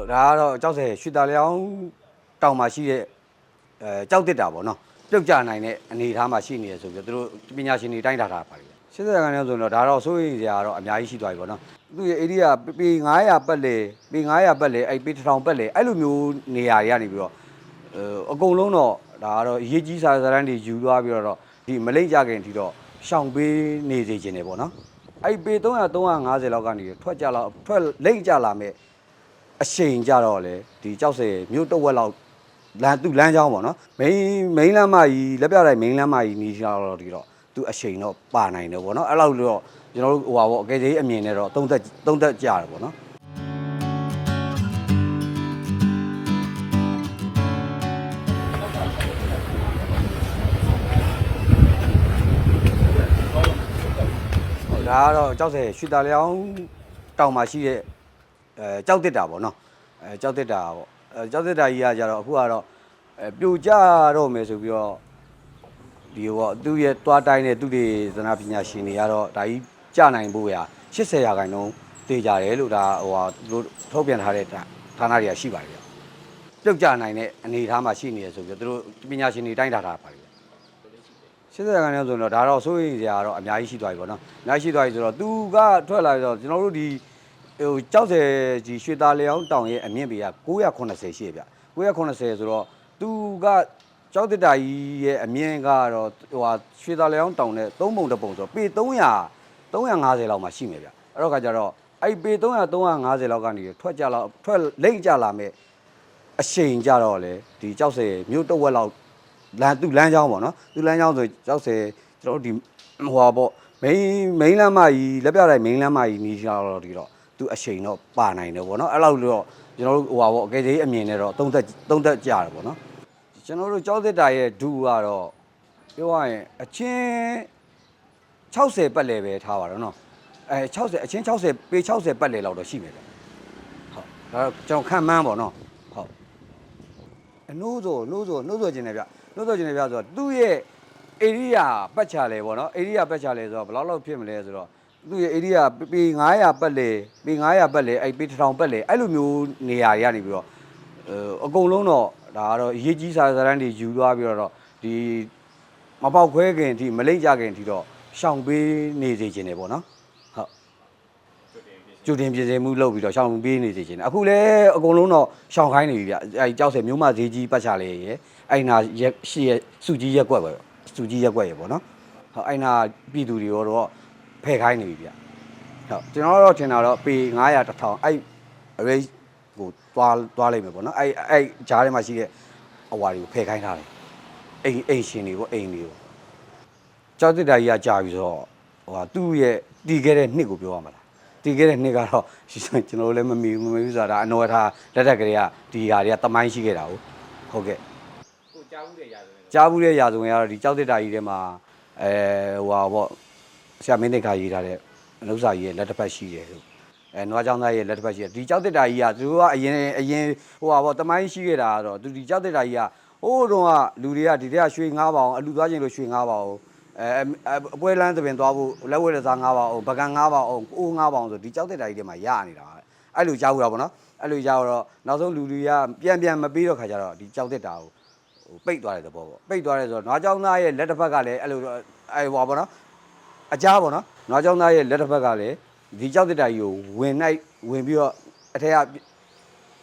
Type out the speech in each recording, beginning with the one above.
ဟုတ်ဒါကတော့ကြောက်စဲရွှေတာလျောင်းတောင်မှာရှိတဲ့အဲကြောက်တစ်တာပေါ့နော်ပြုတ်ကြနိုင်တဲ့အနေအထားမှာရှိနေရဆိုပြီးတော့သူတို့ပညာရှင်တွေတိုင်းတာတာပါတယ်80ရာခိုင်နှုန်းဆိုတော့ဒါတော့စိုးရိမ်စရာတော့အများကြီးရှိသွားပြီပေါ့နော်သူရဲ့ area ပေ900ပတ်လေပေ900ပတ်လေအဲ့ပေ1000ပတ်လေအဲ့လိုမျိုးနေရာတွေကနေပြီးတော့အကုန်လုံးတော့ဒါကတော့အရေးကြီးစာစရန်တွေယူသွားပြီးတော့ဒီမလိမ့်ကြခင်အထိတော့ရှောင်ပေးနေစေခြင်းတယ်ပေါ့နော်အဲ့ပေ300 350လောက်ကနေထွက်ကြလောက်ထွက်လိမ့်ကြလာမဲ့ အရှိန်ကြတော့လေဒီကြောက်စဲမြို့တစ်ဝက်လောက်လမ်းသူ့လမ်းကြောင်းပေါ့နော်မိန်မိန်လမ်းမကြီးလက်ပြတိုင်းမိန်လမ်းမကြီးနီးရှာတော့ဒီတော့သူအရှိန်တော့ပါနိုင်တယ်ပေါ့နော်အဲ့လောက်တော့ကျွန်တော်တို့ဟိုပါပေါ့အကယ်ကြီးအမြင်နဲ့တော့သုံးသက်သုံးသက်ကြတယ်ပေါ့နော်ဒါကတော့ကြောက်စဲရွှေတာလျောင်းတောင်မှာရှိတဲ့ အဲကြောက်တစ်တာပေါ့နော်အဲကြောက်တစ်တာပေါ့အဲကြောက်တစ်တာကြီးကကြတော့အခုကတော့အဲပြိုကျတော့မယ်ဆိုပြီးတော့ဒီပေါ့သူ့ရဲ့တွားတိုင်းတဲ့သူတွေသနာပညာရှင်တွေကတော့ဒါကြီးကြနိုင်ဖို့ရ80ရာခိုင်နှုန်းတေးကြတယ်လို့ဒါဟိုဟာသူတို့ထုတ်ပြန်ထားတဲ့ဌာနတွေကရှိပါတယ်ဗျပြုတ်ကြနိုင်တဲ့အနေအထားမှာရှိနေရဆိုပြီးတော့သူတို့ပညာရှင်တွေတိုင်းတာတာပါတယ်80ရာခိုင်နှုန်းဆိုတော့ဒါတော့စိုးရိမ်စရာတော့အများကြီးရှိသွားပြီပေါ့နော်အများကြီးရှိသွားပြီဆိုတော့သူကထွက်လာပြီးတော့ကျွန်တော်တို့ဒီ ဟိုကြောက်စဲကြီးရွှေသားလျောင်းတောင်ရဲ့အမြင့်ပေက980ရှိရဗျ980ဆိုတော့သူကကြောက်တစ်တာကြီးရဲ့အမြင့်ကတော့ဟိုဟာရွှေသားလျောင်းတောင်နဲ့သုံးပုံတစ်ပုံဆိုတော့ပေ300 350လောက်မှရှိမယ်ဗျအဲ့တော့ခါကျတော့အဲ့ပေ300 350လောက်ကနေထွက်ကြလောက်ထွက်လိမ့်ကြလာမဲ့အရှိန်ကြတော့လေဒီကြောက်စဲမြို့တစ်ဝက်လောက်လမ်းသူ့လမ်းကြောင်းပေါ့နော်သူ့လမ်းကြောင်းဆိုကြောက်စဲကျွန်တော်တို့ဒီဟိုဟာပေါ့မိန်မိန်လမ်းမကြီးလက်ပြတိုင်းမိန်လမ်းမကြီးနီးရှာတော့ဒီတော့ သူအရှိန်တော့ပါနိုင်တယ်ဗောနော်အဲ့လောက်တော့ကျွန်တော်တို့ဟိုပါဗောအကယ်ကြီးအမြင်နဲ့တော့သုံးသက်သုံးသက်ကြတယ်ဗောနော်ကျွန်တော်တို့ကြောက်သစ်တာရဲ့ဒူကတော့ပြောရရင်အချင်း60ပတ်လေပဲထားပါတော့နော်အဲ60အချင်း60ပေ60ပတ်လေလောက်တော့ရှိမယ်ဗျဟုတ်ဒါတော့ကျွန်တော်ခံမှန်းဗောနော်ဟုတ်အနိုးဆိုနိုးဆိုနိုးဆိုခြင်းတယ်ဗျနိုးဆိုခြင်းတယ်ဗျဆိုတော့သူ့ရဲ့ area ပတ်ချလဲဗောနော် area ပတ်ချလဲဆိုတော့ဘယ်လောက်လောက်ဖြစ်မလဲဆိုတော့ သူ့ရဲ့ area ပေ900ပတ်လေပေ900ပတ်လေအဲ့ပေ1000ပတ်လေအဲ့လိုမျိုးနေရာတွေကနေပြီးတော့အအကုန်လုံးတော့ဒါကတော့အရေးကြီးစာစရန်တွေယူသွားပြီးတော့ဒီမပေါက်ခွဲခင်အထိမလိမ့်ကြခင်အထိတော့ရှောင်ပေးနေစေခြင်းတယ်ပေါ့နော်ဟုတ်ကျူတင်ပြင်ဆင်မှုလုပ်ပြီးတော့ရှောင်ပေးနေစေခြင်းတယ်အခုလည်းအကုန်လုံးတော့ရှောင်ခိုင်းနေပြီဗျအဲ့ကြောက်စဲမျိုးမဈေးကြီးပတ်ချလေရယ်အဲ့နာရက်ရှိရစုကြီးရက်ကွက်ပဲစုကြီးရက်ကွက်ရယ်ပေါ့နော်ဟုတ်အဲ့နာပြည်သူတွေရောတော့ ဖယ်ခိုင်းနေပြီဗျဟုတ်ကျွန်တော်တော့ထင်တာတော့ပေ900 1000အဲ့ array ကိုသွားသွားလိုက်မယ်ပေါ့နော်အဲ့အဲ့ဂျားထဲမှာရှိတဲ့အဝါတွေကိုဖယ်ခိုင်းထားတယ်အိမ်အိမ်ရှင်တွေကိုအိမ်တွေကိုကြောက်တစ်တာကြီးကကြာပြီဆိုတော့ဟိုဟာသူ့ရဲ့တီးခဲ့တဲ့နှစ်ကိုပြောရမှာလားတီးခဲ့တဲ့နှစ်ကတော့ကျွန်တော်တို့လည်းမမီဘူးမမီဘူးဆိုတာအနော်ထားလက်ထက်ကလေးကဒီဟာတွေကတမိုင်းရှိခဲ့တာဟုတ်ကဲ့ကိုကြားဘူးတဲ့ရာဇဝင်ကြားဘူးတဲ့ရာဇဝင်ကတော့ဒီကြောက်တစ်တာကြီးထဲမှာအဲဟိုဟာပေါ့ ဆရာမင်းသိက္ခာရေးထားတဲ့အနုစာကြီးရဲ့လက်တစ်ဖက်ရှိတယ်လို့အဲနွားချောင်းသားရဲ့လက်တစ်ဖက်ရှိတယ်ဒီကြောက်တစ်တာကြီးကသူတို့ကအရင်အရင်ဟိုဟာပေါ့တမိုင်းရှိခဲ့တာကတော့သူဒီကြောက်တစ်တာကြီးကဟိုးတုန်းကလူတွေကဒီတဲ့ကရွှေငားပါအောင်အလူသွားခြင်းလို့ရွှေငားပါအောင်အဲအပွဲလန်းသပင်သွားဖို့လက်ဝဲလက်စားငားပါအောင်ပကံငားပါအောင်အိုးငားပါအောင်ဆိုဒီကြောက်တစ်တာကြီးထဲမှာရနေတာအဲ့လိုကြားဘူးတာပေါ့နော်အဲ့လိုကြားတော့နောက်ဆုံးလူတွေကပြန်ပြန်မပြီးတော့ခါကြတော့ဒီကြောက်တစ်တာကိုဟိုပိတ်သွားတဲ့သဘောပေါ့ပိတ်သွားတယ်ဆိုတော့နွားကြောင်းသားရဲ့လက်တစ်ဖက်ကလည်းအဲ့လိုအဲဟောပါတော့ အကြားပေါ့နော်နွားကြောင်းသားရဲ့လက်တစ်ဖက်ကလည်းဒီကြောက်တစ်တာကြီးကိုဝင်နိုင်ဝင်ပြီးတော့အထက်က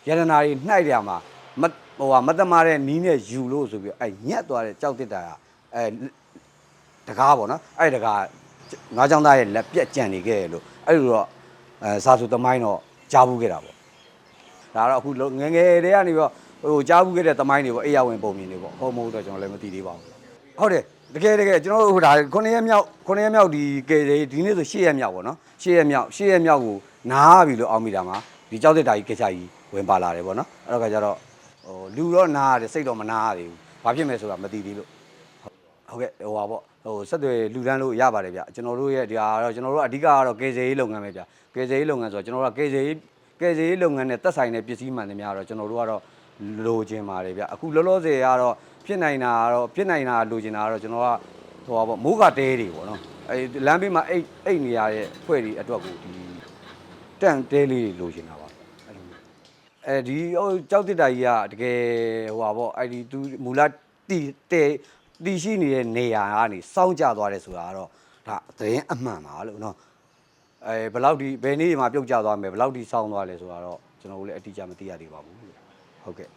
ရတနာတွေနှိုက်တယ်မှာမဟိုဟာမတမာတဲ့နီးနဲ့ယူလို့ဆိုပြီးအဲညက်သွားတဲ့ကြောက်တစ်တာကအဲတကားပေါ့နော်အဲ့တကားနွားကြောင်းသားရဲ့လက်ပြက်ကြံနေခဲ့တယ်လို့အဲ့လိုတော့အဲစာစုသမိုင်းတော့ကြားဘူးခဲ့တာပေါ့ဒါတော့အခုငယ်ငယ်တည်းကနေပြီးတော့ဟိုကြားဘူးခဲ့တဲ့သမိုင်းတွေပေါ့အေးရဝင်ပုံမြင်တွေပေါ့ဟုတ်မဟုတ်တော့ကျွန်တော်လည်းမသိသေးပါဘူး ဟုတ်တယ်တကယ်တကယ်ကျွန်တော်တို့ဟိုဒါ9ရက်မြောက်9ရက်မြောက်ဒီကဲဒီနေ့ဆို10ရက်မြောက်ပေါ့နော်10ရက်မြောက်10ရက်မြောက်ကိုနားပြီလို့အောက်မိတာမှာဒီကြောက်တဲ့တာကြီးကိစ္စကြီးဝင်ပါလာတယ်ပေါ့နော်အဲ့တော့ကကြတော့ဟိုလူတော့နားရတယ်စိတ်တော့မနာရသေးဘူးဘာဖြစ်မယ်ဆိုတာမသိသေးလို့ဟုတ်ကဲ့ဟိုပါပေါ့ဟိုဆက်သွယ်လူတန်းလို့ရပါတယ်ဗျကျွန်တော်တို့ရဲ့ဒီဟာတော့ကျွန်တော်တို့အဓိကကတော့ကယ်ဆယ်ရေးလုပ်ငန်းပဲဗျကယ်ဆယ်ရေးလုပ်ငန်းဆိုတော့ကျွန်တော်တို့ကကယ်ဆယ်ရေးကယ်ဆယ်ရေးလုပ်ငန်းနဲ့သက်ဆိုင်တဲ့ပစ္စည်းမှန်သမျှတော့ကျွန်တော်တို့ကတော့ လိုချင်ပါတယ်ဗျအခုလောလောဆယ်ကတော့ဖြစ်နိုင်တာကတော့ဖြစ်နိုင်တာလိုချင်တာကတော့ကျွန်တော်ကဟိုပါပေါ့မိုးကတဲတွေပေါ့နော်အဲလမ်းဘေးမှာအိတ်အိတ်နေရတဲ့ဖွဲ့တွေအတွက်ကိုဒီတန့်တဲလေးတွေလိုချင်တာပါအဲ့လိုမျိုးအဲဒီဟိုကြောက်တစ်တာကြီးကတကယ်ဟိုပါပေါ့အဲ့ဒီသူမူလတီတဲတီရှိနေတဲ့နေရာကနေစောင်းကျသွားတယ်ဆိုတာကတော့ဒါသတင်းအမှန်ပါလို့နော်အဲဘယ်လောက်ဒီဘယ်နေ့မှပြုတ်ကျသွားမယ်ဘယ်လောက်ဒီစောင်းသွားလဲဆိုတာတော့ကျွန်တော်တို့လည်းအတိအကျမသိရသေးပါဘူး ဟုတ်ကဲ့